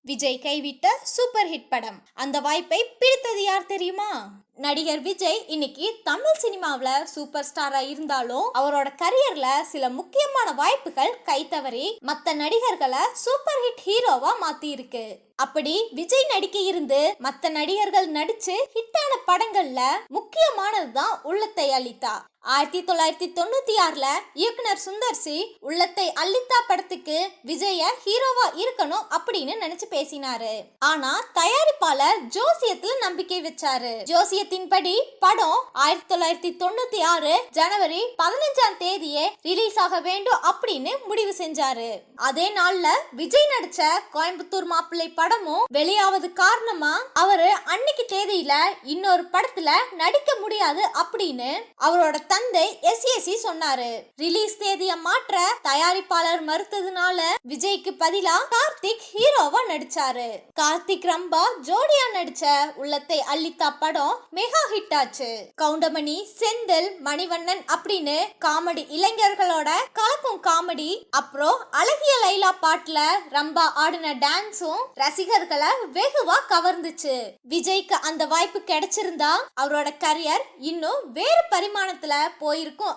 விஜய் கைவிட்ட super hit படம். அந்த வாய்ப்பை பிடித்தது யார் தெரியுமா? நடிகர் விஜய் இன்னைக்கு தமிழ் சினிமாவில் சூப்பர் ஸ்டாரா இருந்தாலும் அவரோட கரியர்ல சில முக்கியமான வாய்ப்புகள் கை தவறி மற்ற நடிகர்களை சூப்பர் ஹிட் ஹீரோவா மாத்தி இருக்கு அப்படி விஜய் நடிக்க இருந்து மற்ற நடிகர்கள் நடிச்சு ஹிட்டான படங்கள்ல முக்கியமானதுதான் உள்ளத்தை அளித்தா ஆயிரத்தி தொள்ளாயிரத்தி தொண்ணூத்தி ஆறுல இயக்குனர் சுந்தர் சி உள்ளத்தை அள்ளித்தா படத்துக்கு விஜய ஹீரோவா இருக்கணும் அப்படின்னு நினைச்சு பேசினாரு. ஆனா தயாரிப்பாளர் ஜோசியத்துல நம்பிக்கை வச்சாரு. விஷயத்தின்படி படம் ஆயிரத்தி தொள்ளாயிரத்தி தொண்ணூத்தி ஆறு ஜனவரி பதினஞ்சாம் தேதியே ரிலீஸ் ஆக வேண்டும் அப்படின்னு முடிவு செஞ்சாரு. அதே நாள்ல விஜய் நடிச்ச கோயம்புத்தூர் மாப்பிள்ளை படமும் வெளியாவது காரணமா அவரு அன்னைக்கு தேதியில இன்னொரு படத்துல நடிக்க முடியாது அப்படின்னு அவரோட தந்தை எஸ் பேசி சொன்னாரு. ரிலீஸ் தேதிய மாற்ற தயாரிப்பாளர் மறுத்ததுனால விஜய்க்கு பதிலா கார்த்திக் ஹீரோவா நடிச்சாரு. கார்த்திக் ரம்பா ஜோடியா நடிச்ச உள்ளத்தை அள்ளித்தா படம் மெகா ஹிட் ஆச்சு. கவுண்டமணி செந்தில் மணிவண்ணன் அப்படின்னு காமெடி இளைஞர்களோட கலக்கும் காமெடி அப்புறம் அழகிய லைலா பாட்டுல ரம்பா ஆடின டான்ஸும் ரசிகர்களை வெகுவா கவர்ந்துச்சு. விஜய்க்கு அந்த வாய்ப்பு கிடைச்சிருந்தா அவரோட கரியர் இன்னும் வேறு பரிமாணத்துல போயிருக்கும்